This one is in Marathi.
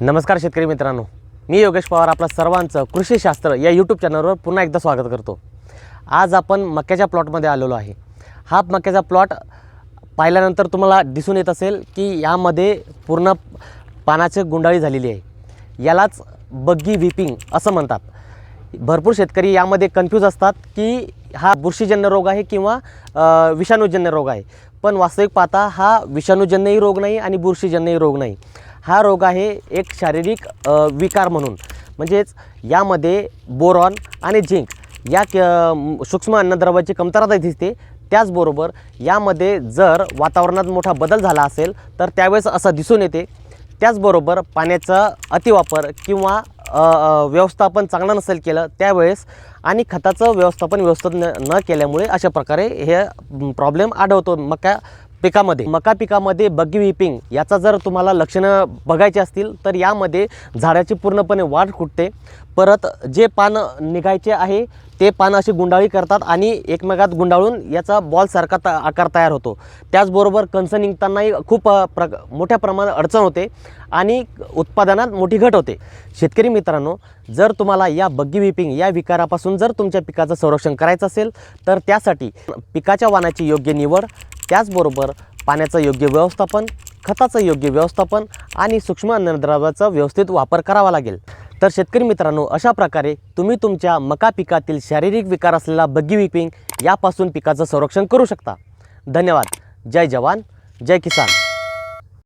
नमस्कार शेतकरी मित्रांनो. मी योगेश पवार आपलं सर्वांचं कृषीशास्त्र या यूट्यूब चॅनलवर पुन्हा एकदा स्वागत करतो. आज आपण मक्याच्या प्लॉटमध्ये आलेलो आहे. हा मक्याचा प्लॉट पाहिल्यानंतर तुम्हाला दिसून येत असेल की यामध्ये पूर्ण पानाची गुंडाळी झालेली आहे. यालाच बग्गी व्हिपिंग असं म्हणतात. भरपूर शेतकरी यामध्ये कन्फ्यूज असतात की हा बुरशीजन्य रोग आहे किंवा विषाणूजन्य रोग आहे. पण वास्तविक पाहता हा विषाणूजन्यही रोग नाही आणि बुरशीजन्यही रोग नाही. हा रोग आहे एक शारीरिक विकार म्हणून. म्हणजेच यामध्ये बोरॉन आणि झिंक या क सूक्ष्म अन्नद्रव्याची कमतरता दिसते. त्याचबरोबर यामध्ये जर वातावरणात मोठा बदल झाला असेल तर त्यावेळेस असं दिसून येते. त्याचबरोबर पाण्याचा अतिवापर किंवा व्यवस्थापन चांगलं नसेल केलं त्यावेळेस आणि खताचं व्यवस्थापन व्यवस्थित न न केल्यामुळे अशा प्रकारे हे प्रॉब्लेम आढळतो. मका पिकामध्ये मका पिकामध्ये बग्गी विपिंग याचा जर तुम्हाला लक्षणं बघायची असतील तर यामध्ये झाडाची पूर्णपणे वाढ खुटते परत जे पान निघायचे आहे ते पान अशी गुंडाळी करतात आणि एकमेकात गुंडाळून याचा बॉलसारखा त आकार तयार होतो. त्याचबरोबर कंस निघतानाही खूप प्र मोठ्या प्रमाणात अडचण होते आणि उत्पादनात मोठी घट होते. शेतकरी मित्रांनो जर तुम्हाला या बग्गी विपिंग या विकारापासून जर तुमच्या पिकाचं संरक्षण करायचं असेल तर त्यासाठी पिकाच्या वाणाची योग्य निवड त्याचबरोबर पाण्याचं योग्य व्यवस्थापन खताचं योग्य व्यवस्थापन आणि सूक्ष्म अन्नद्रव्याचा व्यवस्थित वापर करावा लागेल. तर शेतकरी मित्रांनो अशा प्रकारे तुम्ही तुमच्या मका पिकातील शारीरिक विकार असलेला बग्गी विपिंग यापासून पिकाचं संरक्षण करू शकता. धन्यवाद. जय जवान. जय किसान.